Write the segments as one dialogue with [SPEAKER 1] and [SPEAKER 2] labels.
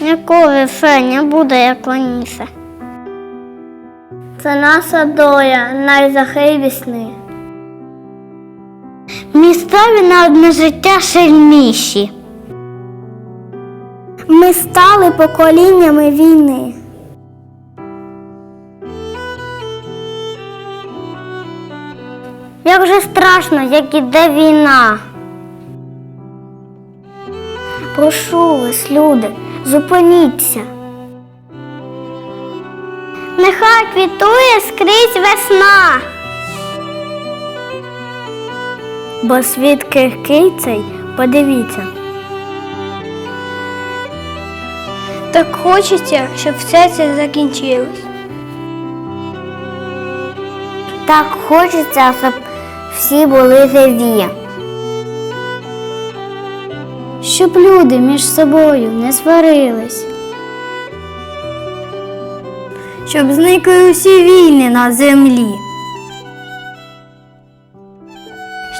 [SPEAKER 1] Ніколи все не буде як раніше. Це наша доля найзахисні. Місцеві на одне життя сильніші. Ми стали поколіннями війни. Як же страшно, як іде війна. Прошу вас, люди, зупиніться. Нехай квітує скрізь весна. Бо світ крихкий цей, подивіться. Так хочеться, щоб все це закінчилось. Так хочеться, щоб всі були живі. Щоб люди між собою не сварились. Щоб зникли усі війни на землі.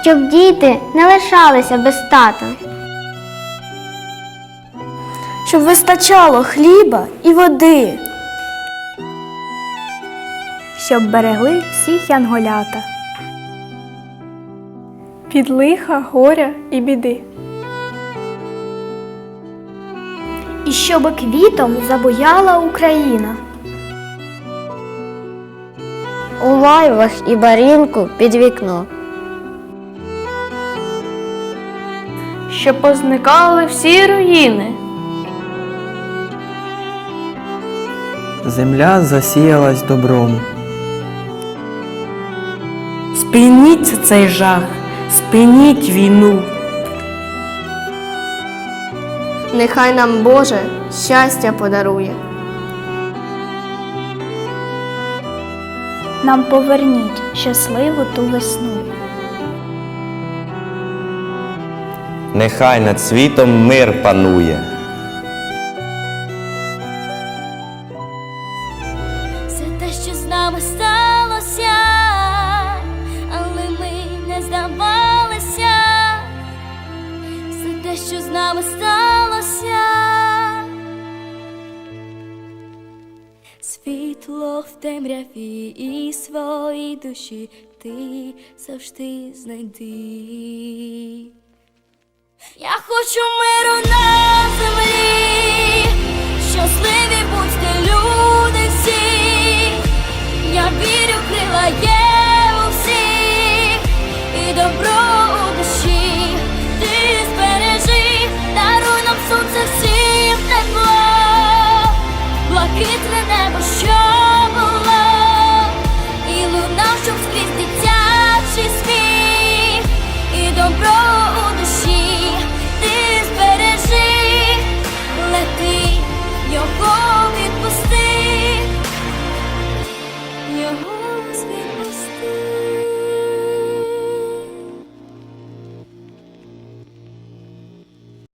[SPEAKER 1] Щоб діти не лишалися без тата. Щоб вистачало хліба і води.
[SPEAKER 2] щоб берегли всіх янголята. Від лиха, горя і біди. І щоб квітом забуяла Україна.
[SPEAKER 1] У лайвах і барінку під вікно.
[SPEAKER 2] Щоб позникали всі руїни.
[SPEAKER 3] Земля засіялась добром.
[SPEAKER 4] Спиніть цей жах, спиніть війну.
[SPEAKER 5] Нехай нам Боже щастя подарує.
[SPEAKER 2] Нам поверніть щасливу ту весну.
[SPEAKER 6] Нехай над світом мир панує.
[SPEAKER 7] Все те, що з нами сталося, але ми не здавалися. Все те, що з нами сталося. Світло в темряві і своїй душі ти завжди знайди. Я хочу миру на землі,